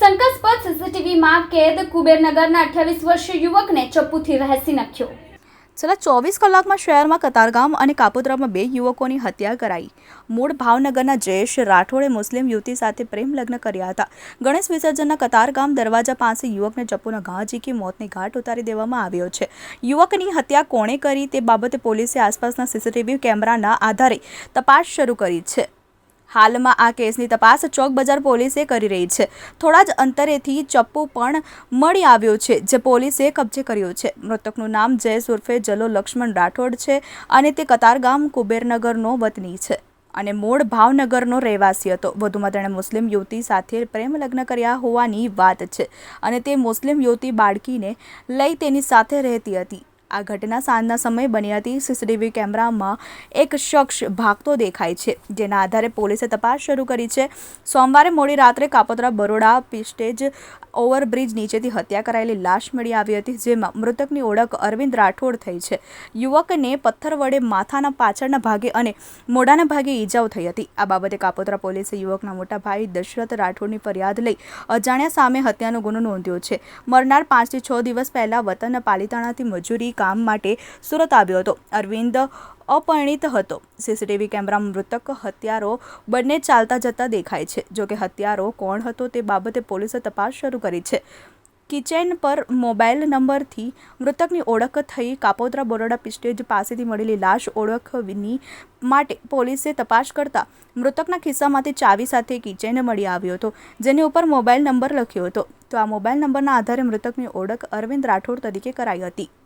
શંકાસ્પદ સીસીટીવીમાં કેદ કુબેરનગરના અઠ્યાવીસ વર્ષીય યુવકને ચપ્પુથી રહેસી નાખ્યો. છેલ્લા ચોવીસ કલાકમાં શહેરમાં કતારગામ અને કાપોદ્રામાં બે યુવકોની હત્યા કરાઈ. મૂળ ભાવનગરના જયેશ રાઠોડે મુસ્લિમ યુવતી સાથે પ્રેમ લગ્ન કર્યા હતા. ગણેશ વિસર્જનના કતારગામ દરવાજા પાસે યુવકને ચપ્પુના ઘા ઝીકી મોતની ઘાટ ઉતારી દેવામાં આવ્યો છે. યુવકની હત્યા કોણે કરી તે બાબતે પોલીસે આસપાસના સીસીટીવી કેમેરાના આધારે તપાસ શરૂ કરી છે. હાલમાં આ કેસની તપાસ ચોક બજાર પોલીસે કરી રહી છે. થોડા જ અંતરેથી ચપ્પુ પણ મળી આવ્યો છે, જે પોલીસે કબજે કર્યો છે. મૃતકનું નામ જયેશ ઉર્ફે જલો લક્ષ્મણ રાઠોડ છે અને તે કતારગામ કુબેરનગરનો વતની છે અને મૂળ ભાવનગરનો રહેવાસી હતો. વધુમાં તેણે મુસ્લિમ યુવતી સાથે પ્રેમ લગ્ન કર્યા હોવાની વાત છે અને તે મુસ્લિમ યુવતી બાળકીને લઈ તેની સાથે રહેતી હતી. આ ઘટના સાંજના સમયે બની હતી. સીસીટીવી કેમેરામાં એક શખ્સ ભાગતો દેખાય છે, જેના આધારે પોલીસે તપાસ શરૂ કરી છે. સોમવારે મોડી રાત્રે કાપોદ્રા બરોડા પિસ્ટેજ ઓવરબ્રિજ નીચેથી હત્યા કરાયેલી લાશ મળી આવી હતી, જેમાં મૃતકની ઓળખ અરવિંદ રાઠોડ થઈ છે. યુવકને પથ્થર વડે માથાના પાછળના ભાગે અને મોઢાના ભાગે ઈજાઓ થઈ હતી. આ બાબતે કાપોદ્રા પોલીસે યુવકના મોટા ભાઈ દશરથ રાઠોડની ફરિયાદ લઈ અજાણ્યા સામે હત્યાનો ગુનો નોંધ્યો છે. મરનાર પાંચથી છ દિવસ પહેલાં વતન પાલિતાણાથી મજૂરી કામ માટે સુરત આવ્યો હતો. અરવિંદ અપરિણિત હતો. સીસીટીવી કેમેરા મૃતક હત્યારો બંને ચાલતા જતા દેખાય છે. જોકે હત્યારો કોણ હતો તે બાબતે પોલીસે તપાસ શરૂ કરી છે. કિચેન પર મોબાઈલ નંબરથી મૃતકની ઓળખ થઈ કાપોદ્રા બરોડા પિસ્ટેજ પાસેથી મળેલી લાશ ઓળખની માટે પોલીસે તપાસ કરતા મૃતકના ખિસ્સામાંથી ચાવી સાથે કિચેન મળી આવ્યો હતો, જેની ઉપર મોબાઈલ નંબર લખ્યો હતો. તો આ મોબાઈલ નંબરના આધારે મૃતકની ઓળખ અરવિંદ રાઠોડ તરીકે કરાઈ હતી.